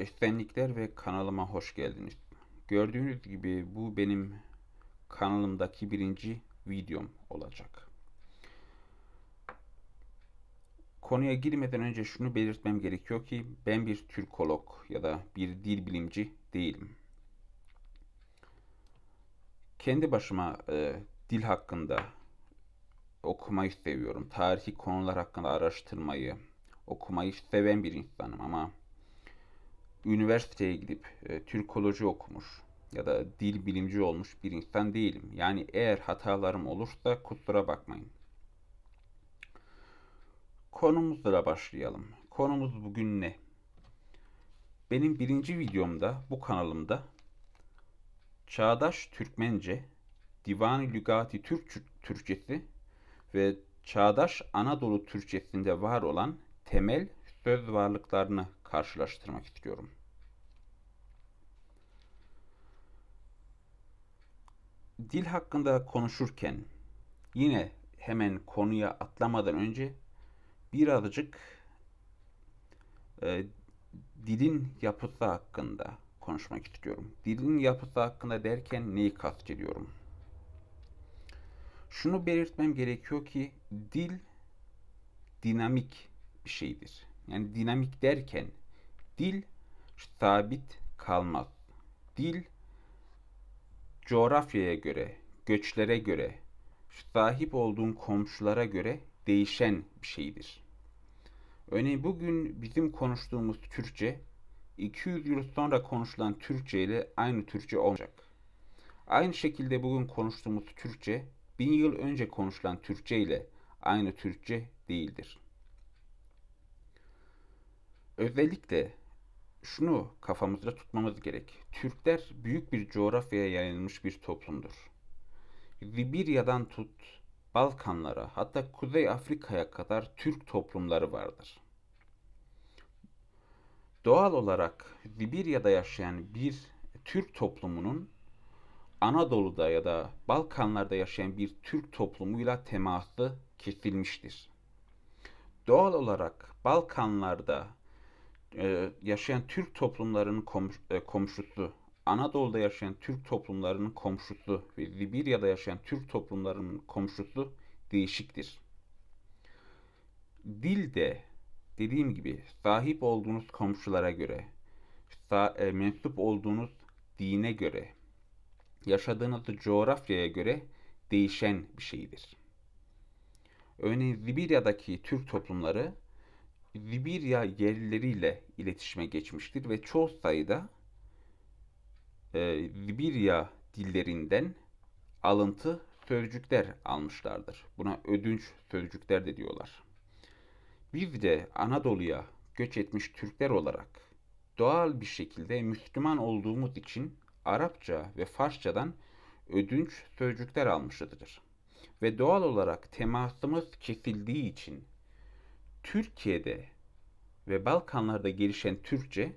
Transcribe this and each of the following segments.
Esenlikler ve kanalıma hoş geldiniz. Gördüğünüz gibi bu benim kanalımdaki birinci videom olacak. Konuya girmeden önce şunu belirtmem gerekiyor ki ben bir Türkolog ya da bir dil bilimci değilim. Kendi başıma e, dil hakkında okumayı seviyorum. Tarihi konular hakkında araştırmayı, okumayı seven bir insanım ama üniversiteye gidip e, Türkoloji okumuş ya da dil bilimci olmuş bir insan değilim. Yani eğer hatalarım olursa kusura bakmayın. Konumuzla başlayalım. Konumuz bugün ne? Benim birinci videomda bu kanalımda Çağdaş Türkmence, Divan-ı Lügati Türk Türkçesi ve Çağdaş Anadolu Türkçesinde var olan temel söz varlıklarını karşılaştırmak istiyorum. Dil hakkında konuşurken yine hemen konuya atlamadan önce birazcık e, dilin yapısı hakkında konuşmak istiyorum. Dilin yapısı hakkında derken neyi kastediyorum? Şunu belirtmem gerekiyor ki dil dinamik bir şeydir. Yani dinamik derken dil sabit kalmaz. Dil coğrafyaya göre, göçlere göre, sahip olduğun komşulara göre değişen bir şeydir. Örneğin bugün bizim konuştuğumuz Türkçe 200 yıl sonra konuşulan Türkçe ile aynı Türkçe olacak. Aynı şekilde bugün konuştuğumuz Türkçe 1000 yıl önce konuşulan Türkçe ile aynı Türkçe değildir. Özellikle şunu kafamızda tutmamız gerek. Türkler büyük bir coğrafyaya yayılmış bir toplumdur. Sibirya'dan tut Balkanlara hatta Kuzey Afrika'ya kadar Türk toplumları vardır. Doğal olarak Sibirya'da yaşayan bir Türk toplumunun Anadolu'da ya da Balkanlarda yaşayan bir Türk toplumuyla teması kesilmiştir. Doğal olarak Balkanlarda e, yaşayan Türk toplumlarının komş, e, komşusu, Anadolu'da yaşayan Türk toplumlarının komşusu ve Sibirya'da yaşayan Türk toplumlarının komşusu değişiktir. Dil de dediğim gibi sahip olduğunuz komşulara göre, e, mensup olduğunuz dine göre, yaşadığınız coğrafyaya göre değişen bir şeydir. Örneğin Sibirya'daki Türk toplumları Sibirya yerlileriyle iletişime geçmiştir ve çoğu sayıda e, Sibirya dillerinden alıntı sözcükler almışlardır. Buna ödünç sözcükler de diyorlar. Biz de Anadolu'ya göç etmiş Türkler olarak doğal bir şekilde Müslüman olduğumuz için Arapça ve Farsçadan ödünç sözcükler almışızdır. Ve doğal olarak temasımız kesildiği için Türkiye'de ve Balkanlarda gelişen Türkçe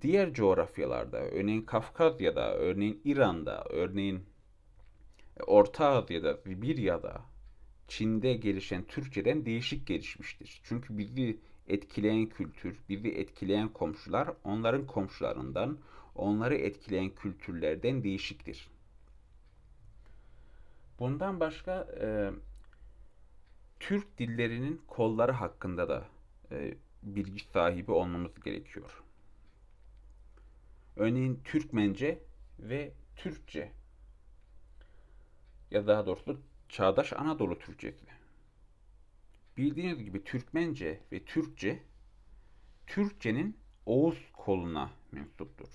diğer coğrafyalarda, örneğin Kafkasya'da, örneğin İran'da, örneğin Orta Asya'da, Sibirya'da, Çin'de gelişen Türkçeden değişik gelişmiştir. Çünkü bizi etkileyen kültür, bizi etkileyen komşular onların komşularından, onları etkileyen kültürlerden değişiktir. Bundan başka e, Türk dillerinin kolları hakkında da e, bilgi sahibi olmamız gerekiyor. Örneğin Türkmence ve Türkçe ya daha doğrusu Çağdaş Anadolu Türkçesi. Bildiğiniz gibi Türkmence ve Türkçe Türkçenin Oğuz koluna mensuptur.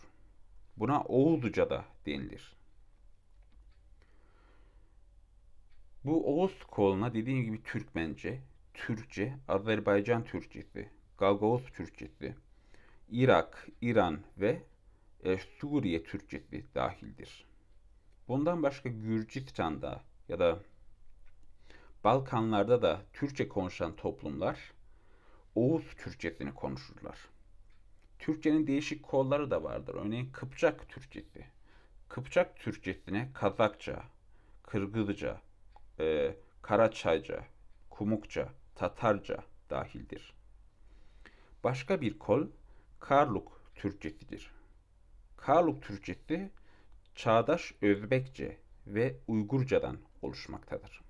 Buna Oğuzca da denilir. Bu Oğuz koluna dediğim gibi Türkmence, Türkçe, Azerbaycan Türkçesi, Gagavuz Türkçesi, Irak, İran ve e, Suriye Türkçesi dahildir. Bundan başka Gürcistan'da ya da Balkanlarda da Türkçe konuşan toplumlar Oğuz Türkçesini konuşurlar. Türkçenin değişik kolları da vardır. Örneğin Kıpçak Türkçesi. Kıpçak Türkçesine Kazakça, Kırgızca, e, Karaçayca, Kumukça, Tatarca dahildir. Başka bir kol Karluk Türkçesidir. Karluk Türkçesi çağdaş Özbekçe ve Uygurcadan oluşmaktadır.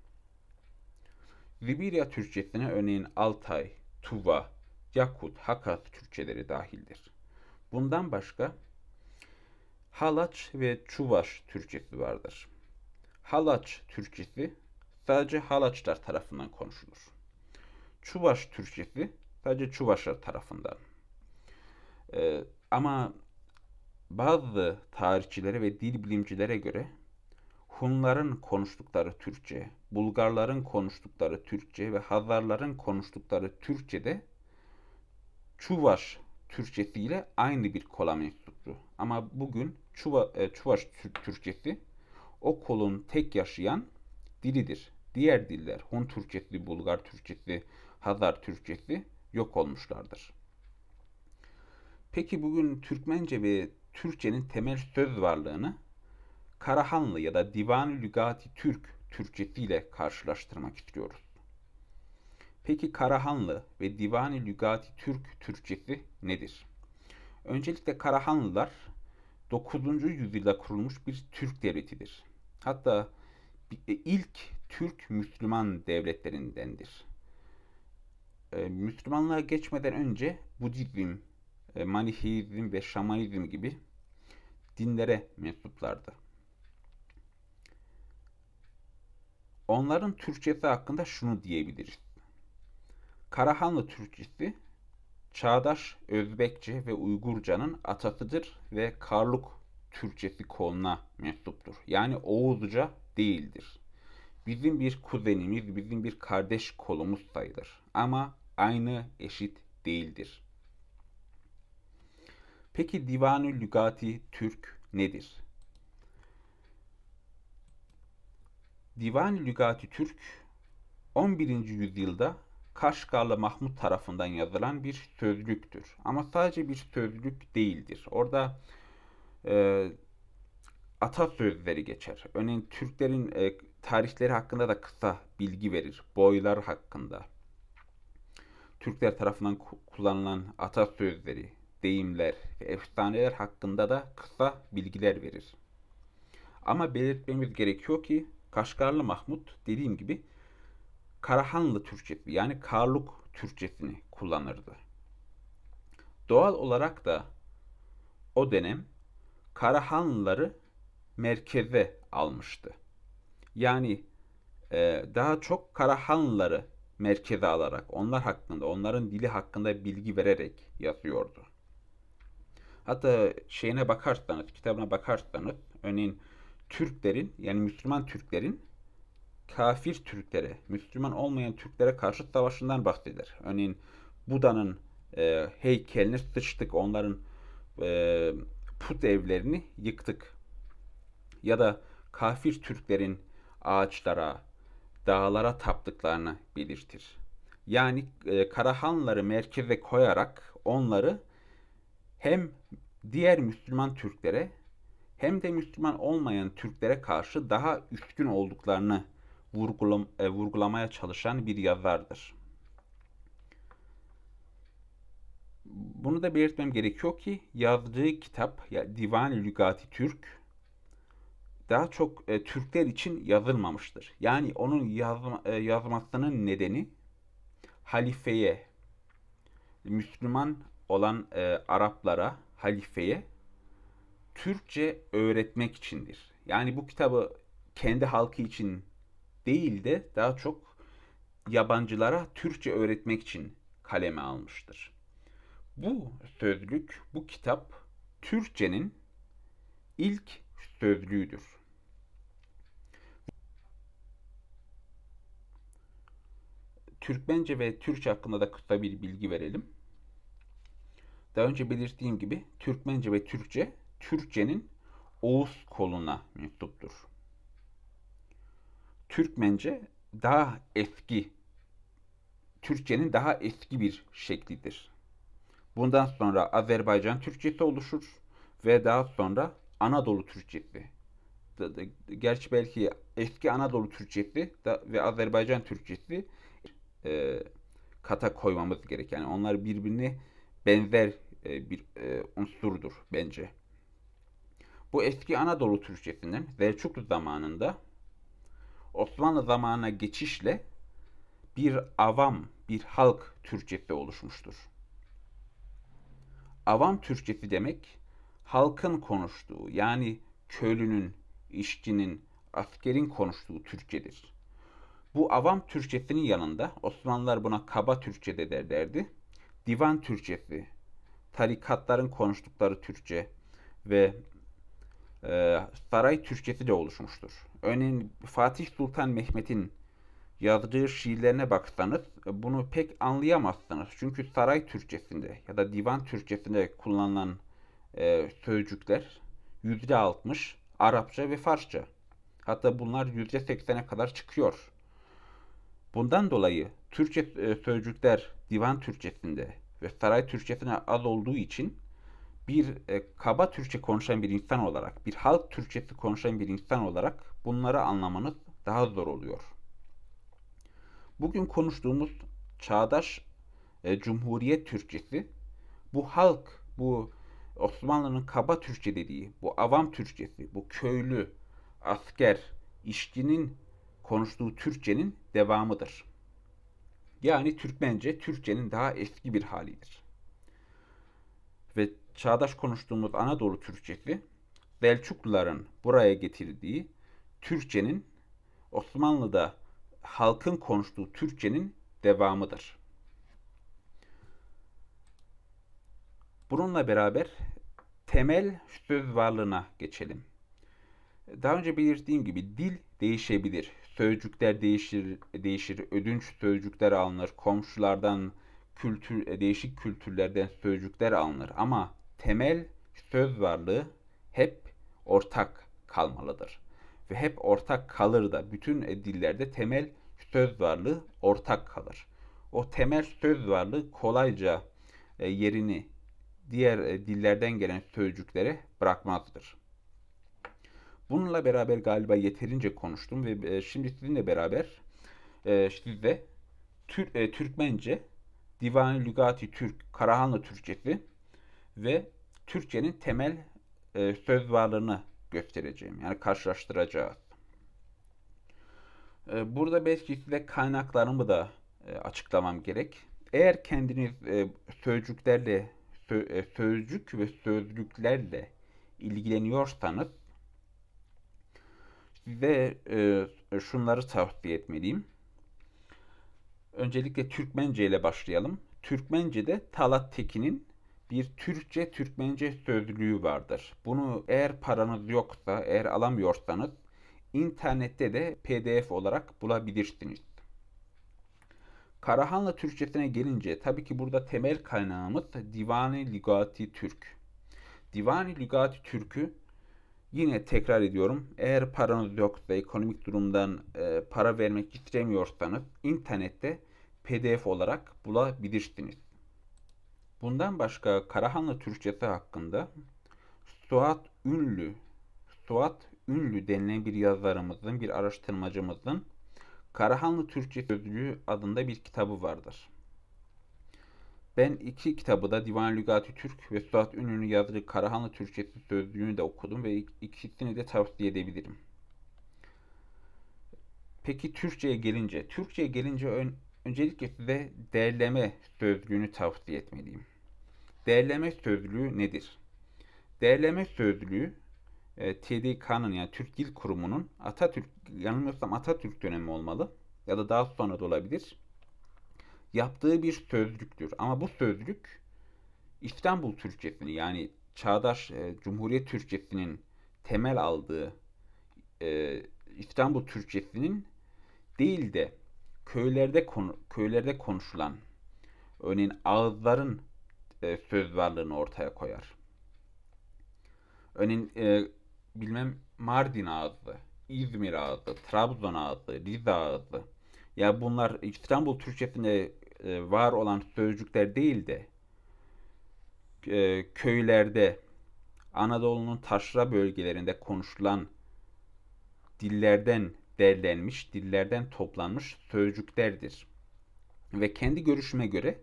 Sibirya Türkçesine örneğin Altay, Tuva, Yakut, Hakas Türkçeleri dahildir. Bundan başka Halaç ve Çuvaş Türkçesi vardır. Halaç Türkçesi sadece Halaçlar tarafından konuşulur. Çuvaş Türkçesi sadece Çuvaşlar tarafından. Ee, ama bazı tarihçilere ve dil bilimcilere göre Hunların konuştukları Türkçe, Bulgarların konuştukları Türkçe ve Hazarların konuştukları Türkçe de Çuvaş Türkçesi ile aynı bir kola mensuptu. Ama bugün Çuva, e, Çuvaş Türkçesi o kolun tek yaşayan dilidir. Diğer diller Hun Türkçesi, Bulgar Türkçesi, Hazar Türkçesi yok olmuşlardır. Peki bugün Türkmence ve Türkçenin temel söz varlığını Karahanlı ya da Divan-ı Lügati Türk Türkçesi ile karşılaştırmak istiyoruz. Peki Karahanlı ve Divan-ı Lügati Türk Türkçesi nedir? Öncelikle Karahanlılar 9. yüzyılda kurulmuş bir Türk devletidir. Hatta ilk Türk Müslüman devletlerindendir. E, Müslümanlığa geçmeden önce Budizm, e, Maniheizm ve Şamanizm gibi dinlere mensuplardı. Onların Türkçesi hakkında şunu diyebiliriz. Karahanlı Türkçesi çağdaş Özbekçe ve Uygurcanın atasıdır ve Karluk Türkçesi koluna mensuptur. Yani Oğuzca değildir. Bizim bir kuzenimiz, bizim bir kardeş kolumuz sayılır. Ama aynı eşit değildir. Peki Divanı Lügati Türk nedir? Divan-ı Lügati Türk 11. yüzyılda Kaşgarlı Mahmut tarafından yazılan bir sözlüktür. Ama sadece bir sözlük değildir. Orada e, atasözleri geçer. Örneğin Türklerin e, tarihleri hakkında da kısa bilgi verir. Boylar hakkında. Türkler tarafından kullanılan atasözleri, deyimler ve efsaneler hakkında da kısa bilgiler verir. Ama belirtmemiz gerekiyor ki Kaşgarlı Mahmut dediğim gibi Karahanlı Türkçesi yani Karluk Türkçesini kullanırdı. Doğal olarak da o dönem Karahanlıları merkeze almıştı. Yani e, daha çok Karahanlıları merkeze alarak onlar hakkında, onların dili hakkında bilgi vererek yazıyordu. Hatta şeyine bakarsanız, kitabına bakarsanız, örneğin Türklerin yani Müslüman Türklerin kafir Türklere, Müslüman olmayan Türklere karşı savaşından bahseder. Örneğin Buda'nın e, heykelini sıçtık, onların e, put evlerini yıktık. Ya da kafir Türklerin ağaçlara, dağlara taptıklarını belirtir. Yani e, Karahanları merkeze koyarak onları hem diğer Müslüman Türklere hem de Müslüman olmayan Türklere karşı daha üstün olduklarını vurgulam e, vurgulamaya çalışan bir yazardır. Bunu da belirtmem gerekiyor ki yazdığı kitap ya Divan-ı Lügati Türk daha çok e, Türkler için yazılmamıştır. Yani onun yazma, e, yazmasının nedeni halifeye, Müslüman olan e, Araplara, halifeye Türkçe öğretmek içindir. Yani bu kitabı kendi halkı için değil de daha çok yabancılara Türkçe öğretmek için kaleme almıştır. Bu sözlük, bu kitap Türkçenin ilk sözlüğüdür. Türkmence ve Türkçe hakkında da kısa bir bilgi verelim. Daha önce belirttiğim gibi Türkmence ve Türkçe Türkçenin Oğuz koluna mensuptur. Türkmence daha eski, Türkçenin daha eski bir şeklidir. Bundan sonra Azerbaycan Türkçesi oluşur ve daha sonra Anadolu Türkçesi. Gerçi belki eski Anadolu Türkçesi ve Azerbaycan Türkçesi e, kata koymamız gerek. Yani onlar birbirine benzer e, bir e, unsurdur bence. Bu eski Anadolu Türkçesinden Selçuklu zamanında Osmanlı zamanına geçişle bir avam, bir halk Türkçesi oluşmuştur. Avam Türkçesi demek halkın konuştuğu yani köylünün, işçinin, askerin konuştuğu Türkçedir. Bu avam Türkçesinin yanında Osmanlılar buna kaba Türkçe de derlerdi. Divan Türkçesi, tarikatların konuştukları Türkçe ve e, saray Türkçesi de oluşmuştur. Örneğin Fatih Sultan Mehmet'in yazdığı şiirlerine baksanız bunu pek anlayamazsınız. Çünkü saray Türkçesinde ya da divan Türkçesinde kullanılan e, sözcükler %60 Arapça ve Farsça. Hatta bunlar %80'e kadar çıkıyor. Bundan dolayı Türkçe e, sözcükler divan Türkçesinde ve saray Türkçesine az olduğu için bir e, kaba Türkçe konuşan bir insan olarak, bir halk Türkçesi konuşan bir insan olarak bunları anlamanız daha zor oluyor. Bugün konuştuğumuz çağdaş e, Cumhuriyet Türkçesi bu halk, bu Osmanlı'nın kaba Türkçe dediği, bu avam Türkçesi, bu köylü, asker, işçinin konuştuğu Türkçenin devamıdır. Yani Türkmence Türkçenin daha eski bir halidir. Ve çağdaş konuştuğumuz Anadolu Türkçesi Selçukluların buraya getirdiği Türkçenin Osmanlı'da halkın konuştuğu Türkçenin devamıdır. Bununla beraber temel söz varlığına geçelim. Daha önce belirttiğim gibi dil değişebilir. Sözcükler değişir, değişir. Ödünç sözcükler alınır. Komşulardan, kültür, değişik kültürlerden sözcükler alınır. Ama temel söz varlığı hep ortak kalmalıdır. Ve hep ortak kalır da bütün dillerde temel söz varlığı ortak kalır. O temel söz varlığı kolayca e, yerini diğer e, dillerden gelen sözcüklere bırakmazdır. Bununla beraber galiba yeterince konuştum ve e, şimdi sizinle beraber size Türkmence, Divani Lügati Türk, Karahanlı Türkçesi ve Türkçenin temel söz varlığını göstereceğim. Yani karşılaştıracağız. Burada belki size kaynaklarımı da açıklamam gerek. Eğer kendiniz sözcüklerle e, sözcük ve sözlüklerle ilgileniyorsanız size e, şunları tavsiye etmeliyim. Öncelikle Türkmence ile başlayalım. Türkmence'de Talat Tekin'in bir Türkçe Türkmence sözlüğü vardır. Bunu eğer paranız yoksa, eğer alamıyorsanız internette de PDF olarak bulabilirsiniz. Karahanlı Türkçesine gelince tabii ki burada temel kaynağımız Divani Lügati Türk. Divani Lügati Türk'ü yine tekrar ediyorum. Eğer paranız yoksa ekonomik durumdan e, para vermek istemiyorsanız internette PDF olarak bulabilirsiniz. Bundan başka Karahanlı Türkçesi hakkında Suat Ünlü Suat Ünlü denilen bir yazarımızın, bir araştırmacımızın Karahanlı Türkçe Sözlüğü adında bir kitabı vardır. Ben iki kitabı da Divan Lügati Türk ve Suat Ünlü'nün yazdığı Karahanlı Türkçesi Sözlüğü'nü de okudum ve ikisini de tavsiye edebilirim. Peki Türkçe'ye gelince, Türkçe'ye gelince ön, öncelikle size değerleme sözlüğünü tavsiye etmeliyim. Değerleme sözlüğü nedir? Değerleme sözlüğü e, TDK'nın yani Türk Dil Kurumu'nun Atatürk yanılmıyorsam Atatürk dönemi olmalı ya da daha sonra da olabilir. Yaptığı bir sözlüktür. Ama bu sözlük İstanbul Türkçesini yani çağdaş e, Cumhuriyet Türkçesinin temel aldığı e, İstanbul Türkçesinin değil de köylerde konu, köylerde konuşulan örneğin ağızların e, söz varlığını ortaya koyar. Örneğin e, bilmem Mardin ağzı, İzmir ağzı, Trabzon ağzı, Rize ağzı. Ya bunlar İstanbul Türkçesinde e, var olan sözcükler değil de e, köylerde, Anadolu'nun taşra bölgelerinde konuşulan dillerden derlenmiş, dillerden toplanmış sözcüklerdir. Ve kendi görüşüme göre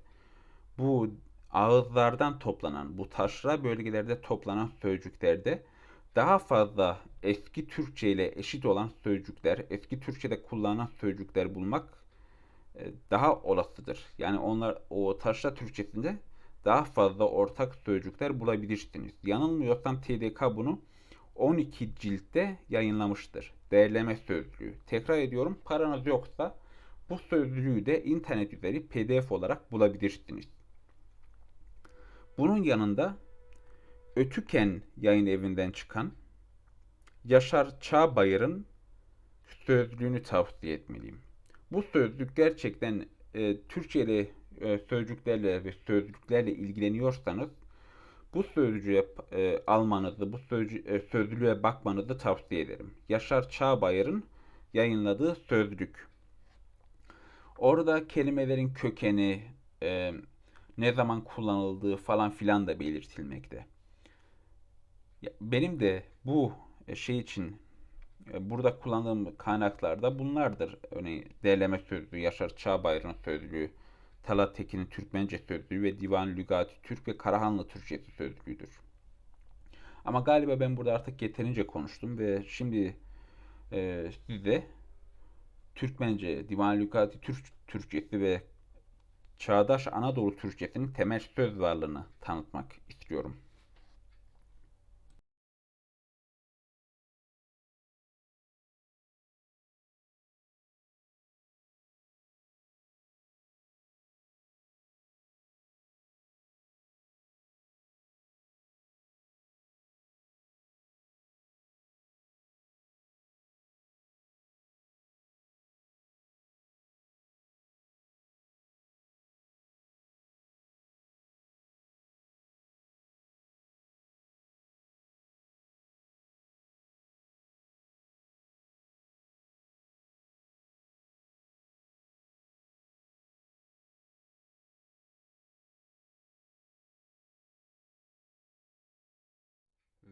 bu ağızlardan toplanan, bu taşra bölgelerde toplanan sözcüklerde daha fazla eski Türkçe ile eşit olan sözcükler, eski Türkçe'de kullanılan sözcükler bulmak daha olasıdır. Yani onlar o taşra Türkçesinde daha fazla ortak sözcükler bulabilirsiniz. Yanılmıyorsam TDK bunu 12 ciltte yayınlamıştır. Değerleme sözlüğü. Tekrar ediyorum paranız yoksa bu sözlüğü de internet üzeri pdf olarak bulabilirsiniz. Bunun yanında Ötüken yayın evinden çıkan Yaşar Çağbayır'ın sözlüğünü tavsiye etmeliyim. Bu sözlük gerçekten e, Türkçeli e, sözcüklerle ve sözlüklerle ilgileniyorsanız bu sözcüğe e, almanızı, bu sözcü, e, sözlüğe bakmanızı tavsiye ederim. Yaşar Çağbayır'ın yayınladığı sözlük. Orada kelimelerin kökeni, e, ne zaman kullanıldığı falan filan da belirtilmekte. Benim de bu şey için burada kullandığım kaynaklarda bunlardır. Örneğin derleme sözlüğü, Yaşar Çağbayır'ın sözlüğü, Talat Tekin'in Türkmence sözlüğü ve Divan Lügati Türk ve Karahanlı Türkçesi sözlüğüdür. Ama galiba ben burada artık yeterince konuştum ve şimdi e, size Türkmence, Divan Lügati Türk Türkçesi ve Çağdaş Anadolu Türkçesinin temel söz varlığını tanıtmak istiyorum.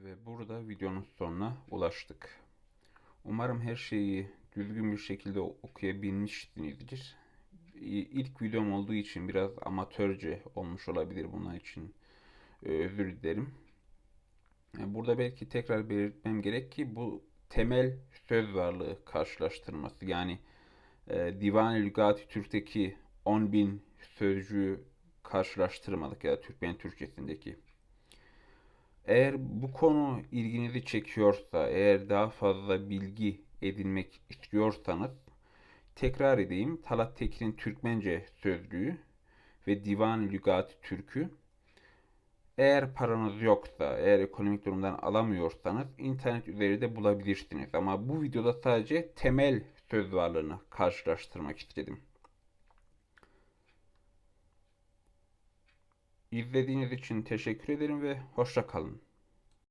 Ve burada videonun sonuna ulaştık. Umarım her şeyi düzgün bir şekilde okuyabilmişsinizdir. İlk videom olduğu için biraz amatörce olmuş olabilir bunun için e, özür dilerim. E, burada belki tekrar belirtmem gerek ki bu temel söz varlığı karşılaştırması yani e, Divan-ı Lügati Türk'teki 10.000 sözcüğü karşılaştırmadık ya Türkmen Türkçesindeki. Eğer bu konu ilginizi çekiyorsa, eğer daha fazla bilgi edinmek istiyorsanız tekrar edeyim. Talat Tekin'in Türkmence sözlüğü ve Divan Lügat Türkü. Eğer paranız yoksa, eğer ekonomik durumdan alamıyorsanız internet üzerinde bulabilirsiniz. Ama bu videoda sadece temel söz varlığını karşılaştırmak istedim. İzlediğiniz için teşekkür ederim ve hoşça kalın.